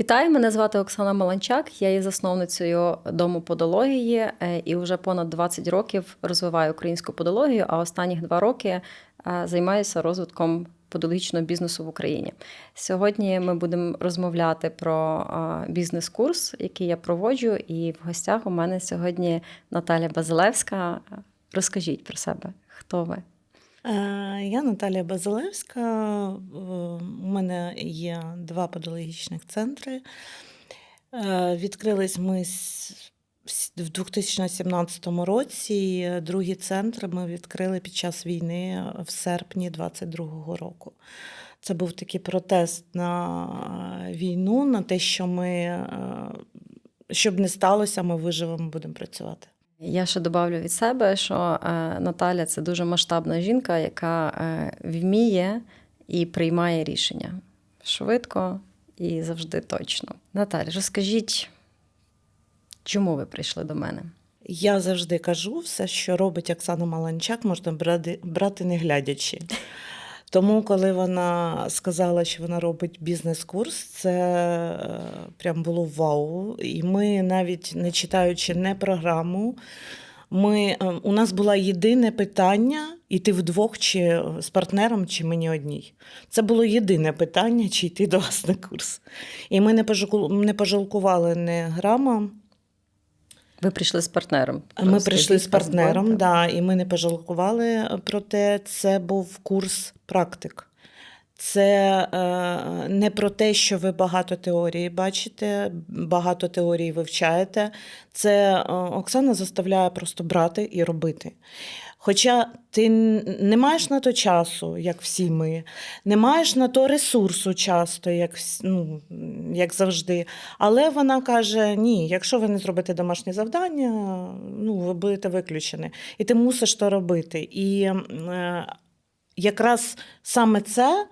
Вітаю, мене звати Оксана Маланчак. Я є засновницею дому подології е, і вже понад 20 років розвиваю українську подологію, а останніх два роки е, займаюся розвитком подологічного бізнесу в Україні. Сьогодні ми будемо розмовляти про е, бізнес-курс, який я проводжу, і в гостях у мене сьогодні Наталя Базилевська. Розкажіть про себе, хто ви? Е, Я Наталія Базилевська. Е, У мене є два подологічних центри. Е, Відкрились ми в 2017 році. Другий центр ми відкрили під час війни в серпні 2022 року. Це був такий протест на війну, на те, що ми, щоб не сталося, ми виживемо, будемо працювати. Я ще добавлю від себе, що е, Наталя це дуже масштабна жінка, яка е, вміє і приймає рішення швидко і завжди точно. Наталя, розкажіть, чому ви прийшли до мене? Я завжди кажу, все, що робить Оксана Маланчак, можна брати, брати не глядячи. Тому, коли вона сказала, що вона робить бізнес-курс, це е, прям було вау. І ми навіть не читаючи не програму, ми, е, у нас було єдине питання: йти вдвох чи з партнером, чи мені одній. Це було єдине питання, чи йти до вас на курс. І ми не пожалкували не грама. Ви прийшли з партнером. Ми прийшли з партнером, да, і ми не пожалкували про те. Це був курс практик. Це е, не про те, що ви багато теорії бачите, багато теорії вивчаєте. Це е, Оксана заставляє просто брати і робити. Хоча ти не маєш на то часу, як всі ми, не маєш на то ресурсу часто, як, ну, як завжди. Але вона каже: ні, якщо ви не зробите домашнє завдання, ну, ви будете виключені. І ти мусиш то робити. І е, якраз саме це.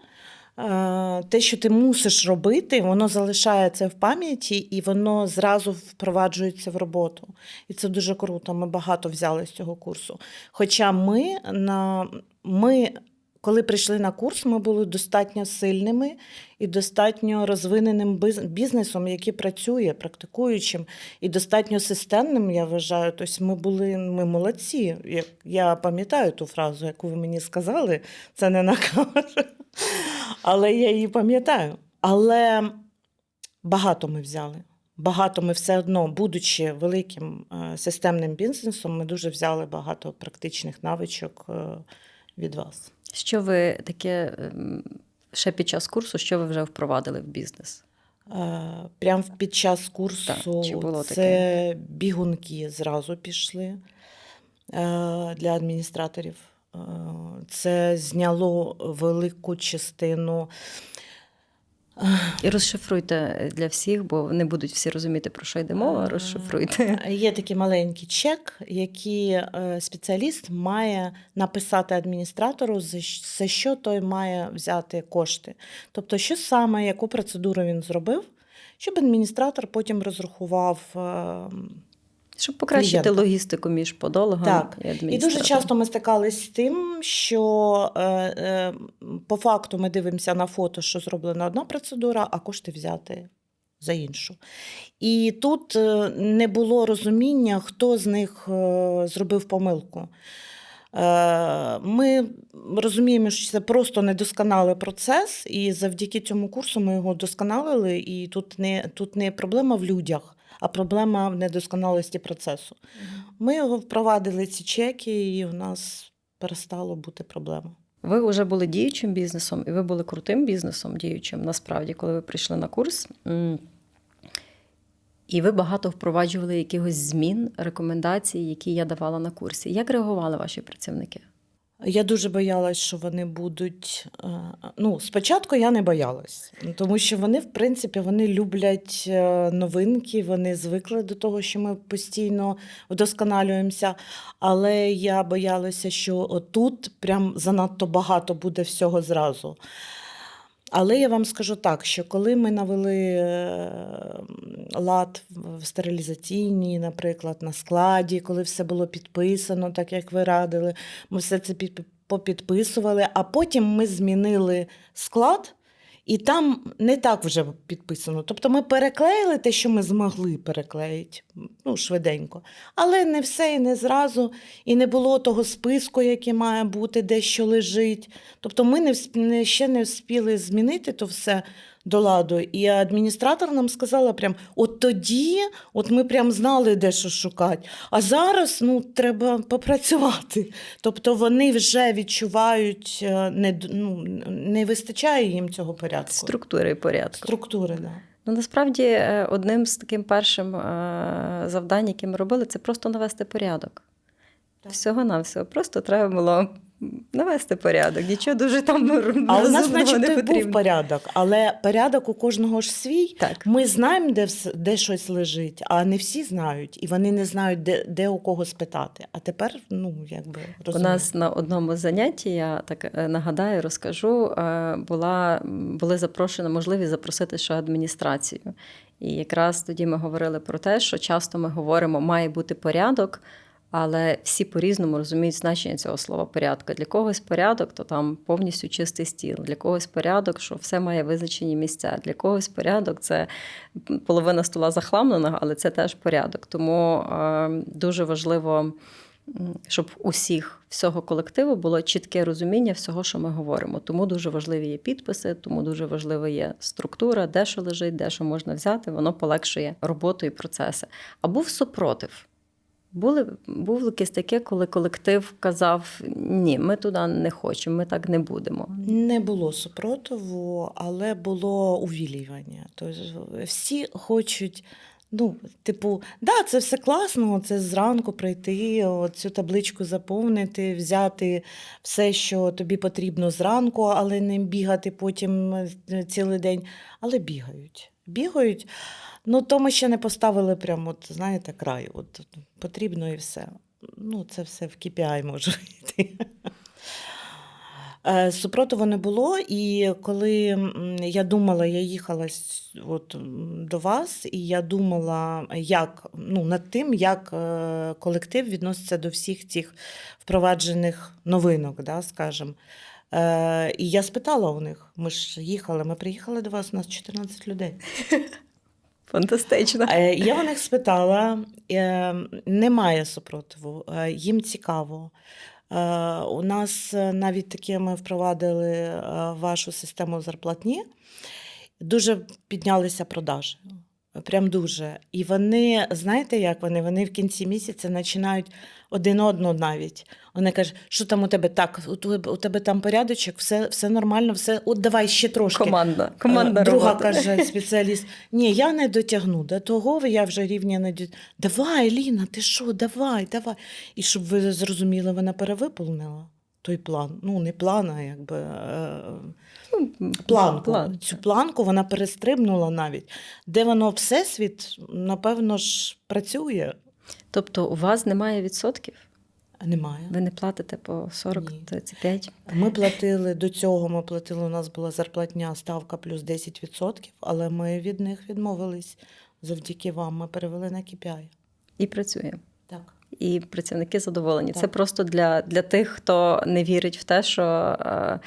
Е, Те, що ти мусиш робити, воно залишається в пам'яті і воно зразу впроваджується в роботу. І це дуже круто. Ми багато взяли з цього курсу. Хоча ми, на, ми коли прийшли на курс, ми були достатньо сильними і достатньо розвиненим бізнесом, який працює, практикуючим, і достатньо системним, я вважаю. Тобто ми були ми молодці. Я пам'ятаю ту фразу, яку ви мені сказали, це не на камеру, але я її пам'ятаю. Але багато ми взяли. Багато ми все одно, будучи великим е, системним бізнесом, ми дуже взяли багато практичних навичок е, від вас. Що ви таке ем, ще під час курсу, що ви вже впровадили в бізнес? Е, Прямо під час курсу Так, було це таке? бігунки зразу пішли е, для адміністраторів. Е, Це зняло велику частину. І розшифруйте для всіх, бо не будуть всі розуміти, про що йде мова. Е, Розшифруйте. Є такий маленький чек, який е, спеціаліст має написати адміністратору, за що той має взяти кошти. Тобто, що саме, яку процедуру він зробив, щоб адміністратор потім розрахував. Щоб покращити клієнта. логістику між подологом Так. і І дуже часто ми стикалися з тим, що е, е, по факту ми дивимося на фото, що зроблена одна процедура, а кошти взяти за іншу. І тут е, не було розуміння, хто з них е, зробив помилку. Е, Ми розуміємо, що це просто недосконалий процес, і завдяки цьому курсу ми його досконалили. І тут не, тут не проблема в людях, а проблема в недосконалості процесу. Ми його впровадили ці чеки, і у нас перестало бути проблема. Ви вже були діючим бізнесом, і ви були крутим бізнесом діючим, насправді, коли ви прийшли на курс. І ви багато впроваджували якихось змін, рекомендацій, які я давала на курсі. Як реагували ваші працівники? Я дуже боялась, що вони будуть. е, Ну, спочатку я не боялась, тому що вони, в принципі, вони люблять е, новинки, вони звикли до того, що ми постійно вдосконалюємося. Але я боялася, що тут прям занадто багато буде всього зразу. Але я вам скажу так, що коли ми навели е, лад в стерилізаційній, наприклад, на складі, коли все було підписано, так як ви радили, ми все це під- попідписували, а потім ми змінили склад. І там не так вже підписано. Тобто ми переклеїли те, що ми змогли переклеїти ну, швиденько. Але не все і не зразу, і не було того списку, який має бути, де що лежить. Тобто ми не, ще не встигли змінити то все до ладу. І адміністратор нам сказала прям: от тоді, от ми прям знали, де що шукати. А зараз ну, треба попрацювати. Тобто вони вже відчувають, е, не, ну, не вистачає їм цього порядку. Структури і порядку. Структури, да. Ну, насправді, е, одним з таким першим е, завдань, яке ми робили, це просто навести порядок. Всього навсього. Просто треба було навести порядок. Нічого дуже там А у нас, значить, не той був порядок, але порядок у кожного ж свій. Так. Ми знаємо, де, де щось лежить, а не всі знають, і вони не знають, де, де у кого спитати. А тепер, ну, якби У нас на одному занятті, я так е, нагадаю, розкажу, е, була, були запрошені можливість запросити ще адміністрацію. І якраз тоді ми говорили про те, що часто ми говоримо, має бути порядок, але всі по-різному розуміють значення цього слова порядку. Для когось порядок, то там повністю чистий стіл, для когось порядок, що все має визначені місця. Для когось порядок це половина стола захламлена, але це теж порядок. Тому е, дуже важливо щоб усіх всього колективу було чітке розуміння всього, що ми говоримо. Тому дуже важливі є підписи, тому дуже важлива є структура, де що лежить, де що можна взяти. Воно полегшує роботу і процеси. А був супротив. Були, був якесь таке, коли колектив казав: ні, ми туди не хочемо, ми так не будемо. Не було супротиву, але було увілювання. Тобто всі хочуть. Ну, типу, да, це все класно, це зранку прийти, цю табличку заповнити, взяти все, що тобі потрібно зранку, але не бігати потім е, цілий день. Але бігають. Бігають. Ну, то ми ще не поставили прямо, от, знаєте, край. От, от, потрібно і все. Ну, це все в KPI може йти. Е, Супротиву не було, і коли я думала, я їхала от, до вас, і я думала, як ну, над тим, як е, колектив відноситься до всіх цих впроваджених новинок, да, скажімо. Е, і я спитала у них: ми ж їхали, ми приїхали до вас, у нас 14 людей. Фантастично. Е, Я у них спитала, е, немає супротиву, е, їм цікаво. Е, У нас е, навіть таке ми впровадили е, вашу систему зарплатні. Дуже піднялися продажі. Прям дуже. І вони, знаєте, як вони? Вони в кінці місяця починають один одного навіть. Вони кажуть, що там у тебе так, у тебе, там порядочок, все, все нормально, все. От давай ще трошки. Команда. Команда Е, Друга робота. каже спеціаліст: ні, я не дотягну до того, я вже рівня не дот- Давай, Ліна, ти що, давай, давай. І щоб ви зрозуміли, вона перевиповнила той план. Ну, не план, а якби е, Ну, планку. план. Цю планку вона перестрибнула навіть. Де воно всесвіт, напевно ж, працює. Тобто у вас немає відсотків? Немає. Ви не платите по 40-35? Ми платили до цього. Ми платили. У нас була зарплатня ставка плюс 10%, але ми від них відмовились завдяки вам. Ми перевели на KPI. І працює. Так. І працівники задоволені. Це просто для, для тих, хто не вірить в те, що е,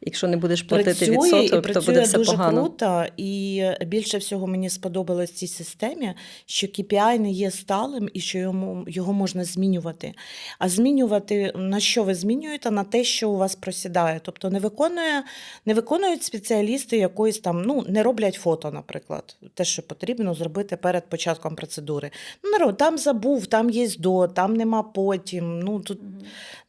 якщо не будеш платити Працює і то працює буде все дуже погано. круто. І більше всього мені сподобалось в цій системі, що KPI не є сталим і що йому його можна змінювати. А змінювати на що ви змінюєте? На те, що у вас просідає. Тобто не виконує, не виконують спеціалісти якоїсь там, ну не роблять фото, наприклад, те, що потрібно зробити перед початком процедури. Ну, там забув, там є до, там нема потім. Ну тут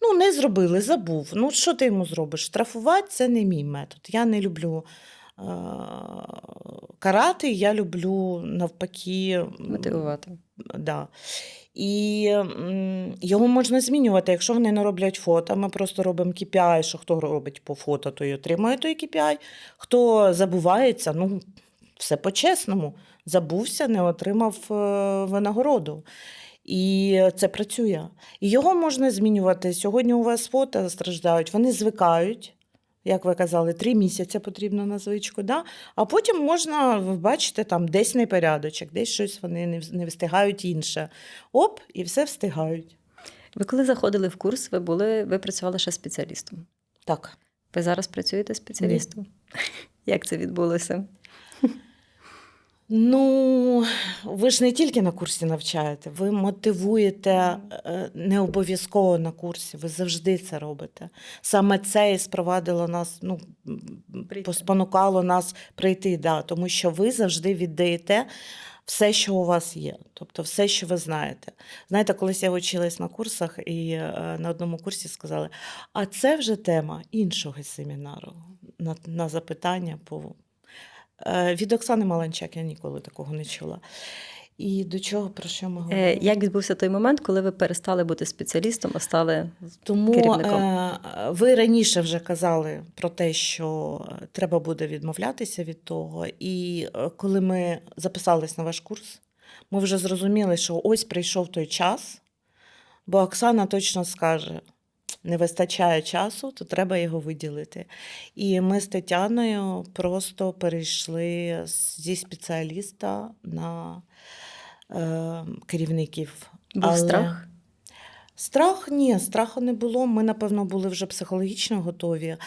Ну, не зробили, забув. Ну, що ти йому зробиш? Штрафувати це не мій метод. Я не люблю е- карати, я люблю навпаки. Мотивувати. Да. І його можна змінювати. Якщо вони не роблять фото, ми просто робимо KPI, що хто робить по фото, той отримує той KPI. Хто забувається, ну, все по-чесному. Забувся, не отримав е, винагороду. І це працює. І його можна змінювати. Сьогодні у вас фото страждають, вони звикають. Як ви казали, три місяці потрібно на звичку, да? а потім можна, ви бачите, там десь непорядочок, десь щось вони не встигають інше. Оп, і все встигають. Ви коли заходили в курс, ви були, ви працювали ще спеціалістом. Так. Ви зараз працюєте спеціалістом? Як це відбулося? Ну, ви ж не тільки на курсі навчаєте, ви мотивуєте е, не обов'язково на курсі, ви завжди це робите. Саме це і спровадило нас, ну, Прийти. спонукало нас прийти, да, тому що ви завжди віддаєте все, що у вас є, тобто все, що ви знаєте. Знаєте, колись я вчилась на курсах, і е, на одному курсі сказали: а це вже тема іншого семінару на, на запитання по Від Оксани Маланчак я ніколи такого не чула. І до чого про що ми Е, говоримо? Як відбувся той момент, коли ви перестали бути спеціалістом, а стали Тому керівником? е, ви раніше вже казали про те, що треба буде відмовлятися від того. І е, коли ми записались на ваш курс, ми вже зрозуміли, що ось прийшов той час, бо Оксана точно скаже. Не вистачає часу, то треба його виділити. І ми з Тетяною просто перейшли зі спеціаліста на е, керівників. Був Але- страх? Страх ні, страху не було. Ми, напевно, були вже психологічно готові.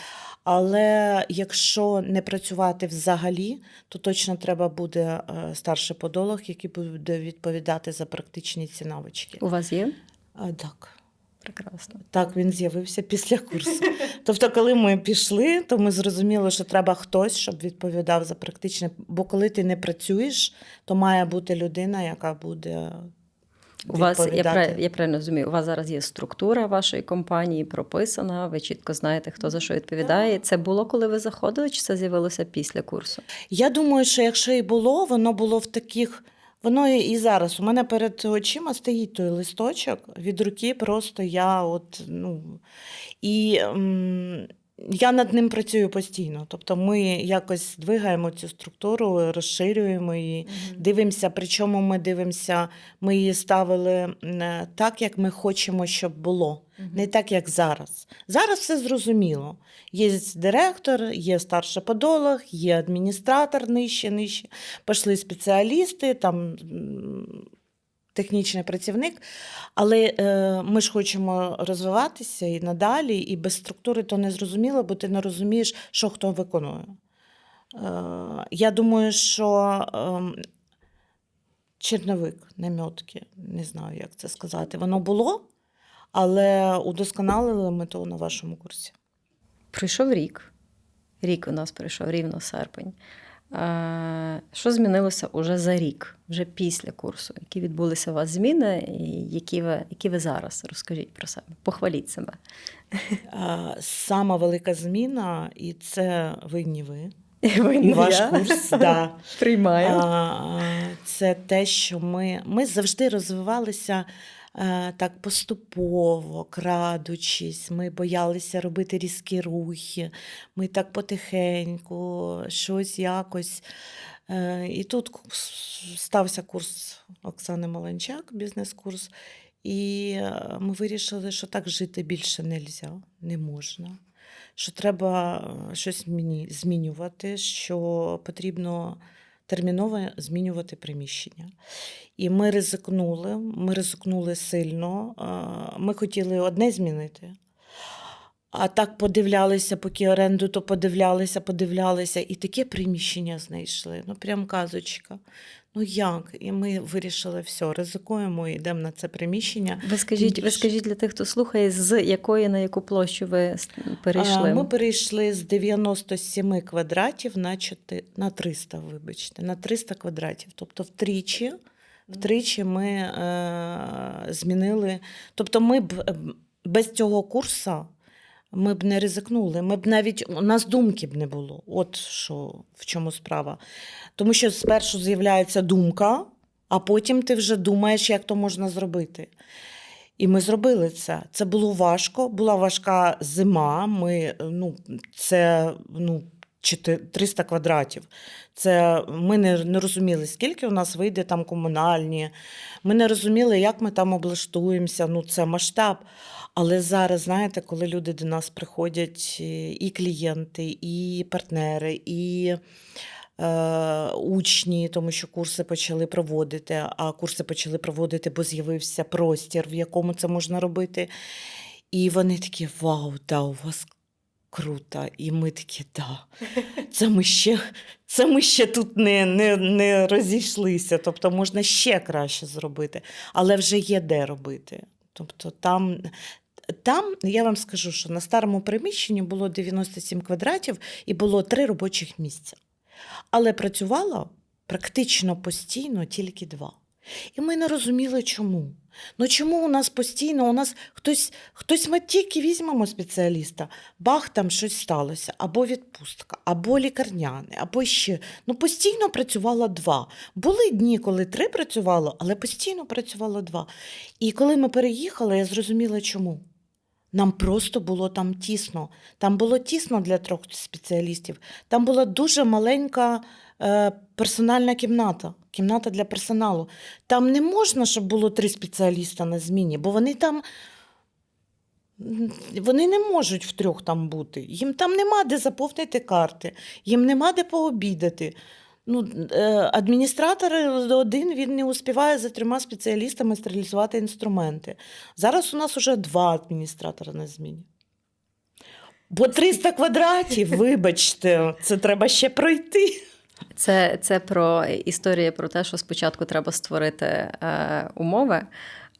Але якщо не працювати взагалі, то точно треба буде е, старший подолог, який буде відповідати за практичні ці навички. У вас є? А, так. Прекрасно. Так, він з'явився після курсу. Тобто, коли ми пішли, то ми зрозуміли, що треба хтось, щоб відповідав за практичне. Бо коли ти не працюєш, то має бути людина, яка буде. У вас, я, я правильно розумію, у вас зараз є структура вашої компанії прописана, ви чітко знаєте, хто за що відповідає. Це було, коли ви заходили, чи це з'явилося після курсу? Я думаю, що якщо і було, воно було в таких. Воно і зараз. У мене перед очима стоїть той листочок від руки, просто я от, ну. І я над ним працюю постійно. Тобто ми якось двигаємо цю структуру, розширюємо її, дивимося, причому ми дивимося, ми її ставили так, як ми хочемо, щоб було. Не так, як зараз. Зараз все зрозуміло. Є директор, є старший подолог, є адміністратор нижче, нижче. Пішли спеціалісти, там технічний працівник. Але е, ми ж хочемо розвиватися і надалі, і без структури то не зрозуміло, бо ти не розумієш, що хто виконує. Е, я думаю, що е, черновик, намітки, не знаю, як це сказати, воно було, але удосконалили ми то на вашому курсі. Пройшов рік. Рік у нас пройшов рівно серпень. Е, Що змінилося уже за рік, вже після курсу? Які відбулися у вас зміни, і які ви, які ви зараз? Розкажіть про себе, похваліть себе. Сама велика зміна, і це винні ви. Ви І ваш курс, да. Приймаю. Це те, що ми, ми завжди розвивалися так поступово, крадучись. Ми боялися робити різкі рухи. Ми так потихеньку, щось якось. Е, І тут стався курс Оксани Маланчак, бізнес-курс. І е, ми вирішили, що так жити більше не можна, не можна. Що треба е, щось змінювати, що потрібно терміново змінювати приміщення. І ми ризикнули, ми ризикнули сильно. Ми хотіли одне змінити. А так подивлялися, поки оренду, то подивлялися, подивлялися, і таке приміщення знайшли. Ну, прям казочка. Ну як? І ми вирішили, все, ризикуємо йдемо на це приміщення. Ви скажіть, ви скажіть для тих, хто слухає, з якої на яку площу ви перейшли? Ми перейшли з 97 квадратів на, 4, на 300, вибачте, на 300 квадратів. Тобто втричі, втричі ми е, змінили. Тобто ми б е, без цього курсу ми б не ризикнули. Ми б навіть у нас думки б не було. От що в чому справа. Тому що спершу з'являється думка, а потім ти вже думаєш, як то можна зробити. І ми зробили це. Це було важко, була важка зима. Ми, ну, це ну, 300 квадратів. Це ми не, не розуміли, скільки у нас вийде там комунальні. Ми не розуміли, як ми там облаштуємося. Ну, це масштаб. Але зараз, знаєте, коли люди до нас приходять, і клієнти, і партнери, і е, учні, тому що курси почали проводити, а курси почали проводити, бо з'явився простір, в якому це можна робити. І вони такі: Вау, да, у вас круто. І ми такі, да, це ми ще, це ми ще тут не, не, не розійшлися. Тобто можна ще краще зробити, але вже є де робити. Тобто там, там я вам скажу, що на старому приміщенні було 97 квадратів і було три робочих місця. Але працювало практично постійно тільки два. І ми не розуміли, чому. Ну чому у нас постійно, у нас хтось, хтось ми тільки візьмемо спеціаліста, бах, там щось сталося, або відпустка, або лікарняне, або ще. Ну постійно працювало два. Були дні, коли три працювало, але постійно працювало два. І коли ми переїхали, я зрозуміла, чому. Нам просто було там тісно. Там було тісно для трьох спеціалістів. Там була дуже маленька е, персональна кімната, кімната для персоналу. Там не можна, щоб було три спеціаліста на зміні, бо вони там. Вони не можуть втрьох там бути. Їм там нема де заповнити карти, їм нема де пообідати. Ну, е, адміністратор один він не успіває за трьома спеціалістами стерилізувати інструменти. Зараз у нас уже два адміністратора на зміні. Бо 300 квадратів, вибачте, це треба ще пройти. Це, це про історія про те, що спочатку треба створити е, умови,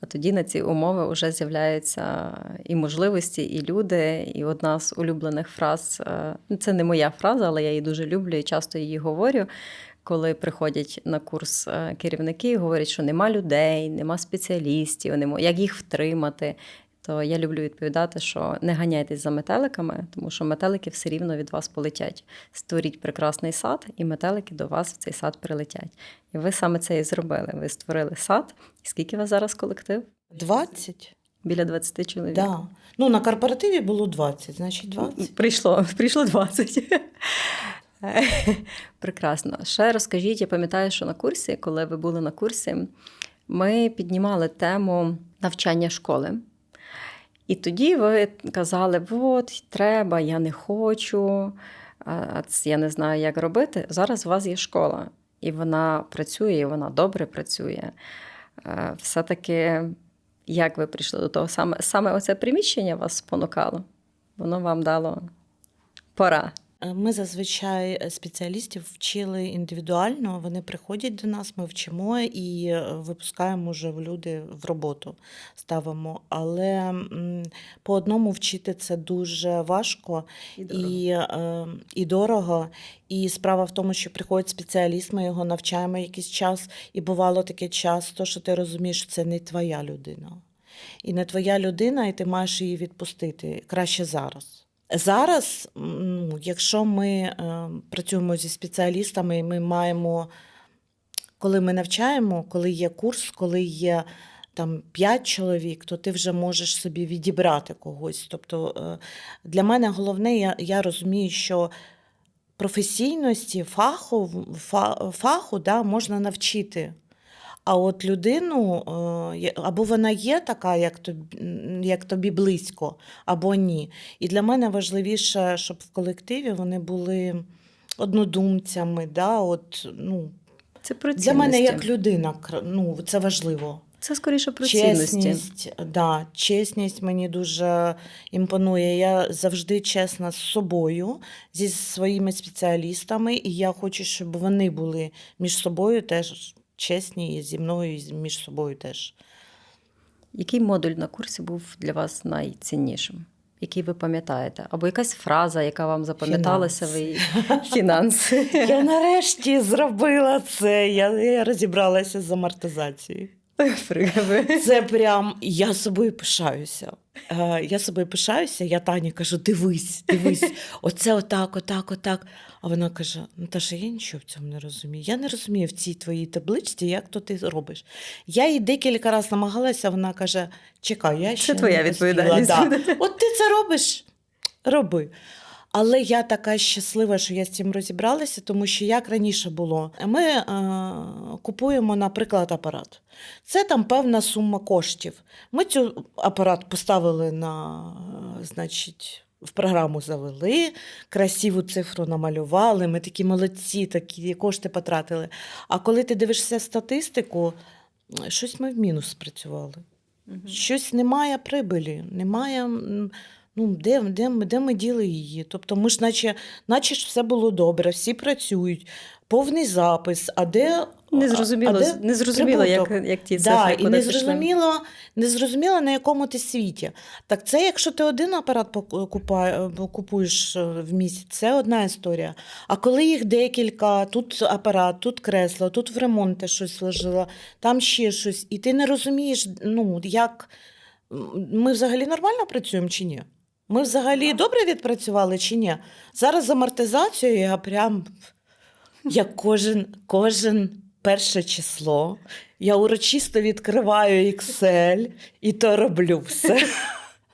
а тоді на ці умови вже з'являються і можливості, і люди. І одна з улюблених фраз е, ну, це не моя фраза, але я її дуже люблю і часто її говорю. Коли приходять на курс е, керівники говорять, що нема людей, нема спеціалістів, як їх втримати. То я люблю відповідати, що не ганяйтесь за метеликами, тому що метелики все рівно від вас полетять. Створіть прекрасний сад, і метелики до вас в цей сад прилетять. І ви саме це і зробили. Ви створили сад. І скільки у вас зараз колектив? 20? Біля 20 чоловік. Да. Ну, на корпоративі було 20, значить 20. Прийшло, прийшло 20. Прекрасно. Ще розкажіть, я пам'ятаю, що на курсі, коли ви були на курсі, ми піднімали тему навчання школи. І тоді ви казали: от, треба, я не хочу, я не знаю, як робити. Зараз у вас є школа, і вона працює, і вона добре працює. Е, Все-таки, як ви прийшли до того? Саме, саме оце приміщення вас спонукало? Воно вам дало пора. Е, Ми зазвичай е, спеціалістів вчили індивідуально. Вони приходять до нас, ми вчимо і е, випускаємо вже в люди в роботу. Ставимо. Але по одному вчити це дуже важко І дорого. і, і дорого. І справа в тому, що приходить спеціаліст, ми його навчаємо якийсь час, і бувало таке часто, що ти розумієш, що це не твоя людина. І не твоя людина, і ти маєш її відпустити краще зараз. Зараз, ну, якщо ми е, працюємо зі спеціалістами, ми маємо, коли ми навчаємо, коли є курс, коли є там 5 чоловік, то ти вже можеш собі відібрати когось. Тобто е, для мене головне, я, я розумію, що професійності, фаху, фа- фаху да, можна навчити. А от людину, е, або вона є така, як тобі, як тобі близько, або ні. І для мене важливіше, щоб в колективі вони були однодумцями. Да? От, ну, Це про для мене як людина, ну, це важливо. Це скоріше про цінності. Чесність, да, чесність мені дуже імпонує. Я завжди чесна з собою, зі своїми спеціалістами, і я хочу, щоб вони були між собою теж чесні, і зі мною, і між собою теж. Який модуль на курсі був для вас найціннішим? Який ви пам'ятаєте? Або якась фраза, яка вам запам'яталася, ви фінанси. Я нарешті зробила це. Я, я розібралася з амортизацією. Це прям я собою пишаюся. Е, Я собою пишаюся, я Тані кажу: дивись, дивись, оце отак, отак, отак. А вона каже: Наташа, я нічого в цьому не розумію. Я не розумію в цій твоїй табличці, як то ти робиш. Я їй декілька разів намагалася, вона каже: Чекай, я ще твоя не відповідальність Да. От ти це робиш, роби. Але я така щаслива, що я з цим розібралася, тому що як раніше було, ми е, купуємо, наприклад, апарат. Це там певна сума коштів. Ми цю апарат поставили на, е, значить, в програму завели, красиву цифру намалювали. Ми такі молодці, такі кошти потратили. А коли ти дивишся статистику, щось ми в мінус спрацювали. Щось немає прибилі, немає. Ну, де, де, де ми діли її? Тобто ми ж наче, наче ж все було добре, всі працюють, повний запис, а де. Не зрозуміло, а де не зрозуміло як, як ті цифри Да, і не зрозуміло, не зрозуміло, на якому ти світі. Так це, якщо ти один апарат пок- купуєш е, в місяць, це одна історія. А коли їх декілька, тут апарат, тут кресло, тут в ремонті щось лежало, там ще щось, і ти не розумієш, ну, як ми взагалі нормально працюємо чи ні? Ми взагалі добре відпрацювали чи ні? Зараз з амортизацією я прям як кожен, кожен перше число. Я урочисто відкриваю Excel і то роблю все.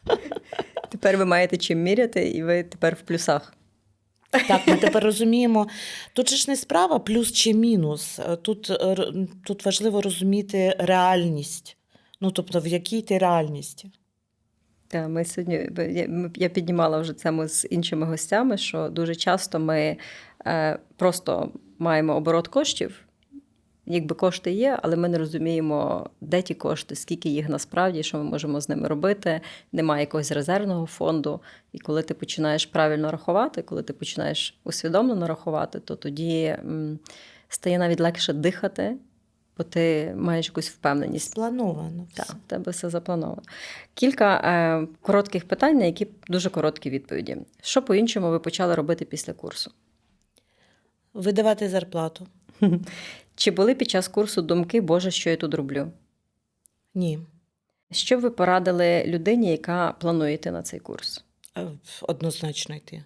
Тепер ви маєте чим міряти, і ви тепер в плюсах. Так, ми тепер розуміємо. Тут же ж не справа плюс чи мінус. Тут, тут важливо розуміти реальність. Ну, тобто, в якій ти реальності. Та ми сьогодні я, піднімала вже це з іншими гостями, що дуже часто ми е, просто маємо оборот коштів. Якби кошти є, але ми не розуміємо, де ті кошти, скільки їх насправді, що ми можемо з ними робити. Немає якогось резервного фонду. І коли ти починаєш правильно рахувати, коли ти починаєш усвідомлено рахувати, то тоді стає навіть легше дихати, бо ти маєш якусь впевненість. Сплановано. Так, в тебе все заплановано. Кілька е, коротких питань, на які дуже короткі відповіді. Що по-іншому ви почали робити після курсу? Видавати зарплату. Чи були під час курсу думки, Боже, що я тут роблю? Ні. Що ви порадили людині, яка планує йти на цей курс? Е, Однозначно йти.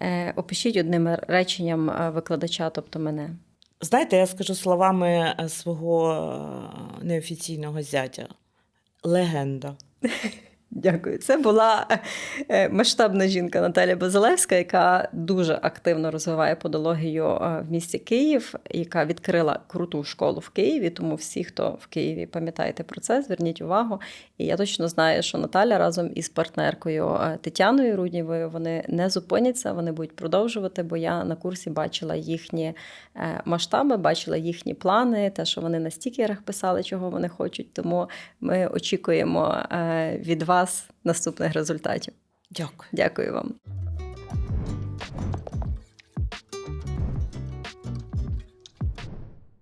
Е, опишіть одним реченням е, викладача, тобто мене. Знаєте, я скажу словами е, свого е, неофіційного зятя. Легенда. Дякую. Це була е, масштабна жінка Наталя Базилевська, яка дуже активно розвиває подологію е, в місті Київ, яка відкрила круту школу в Києві. Тому всі, хто в Києві, пам'ятаєте про це, зверніть увагу. І я точно знаю, що Наталя разом із партнеркою е, Тетяною Руднєвою вони не зупиняться, вони будуть продовжувати. Бо я на курсі бачила їхні масштаби, бачила їхні плани, те, що вони на стікерах писали, чого вони хочуть. Тому ми очікуємо від вас наступних результатів. Дякую. Дякую вам.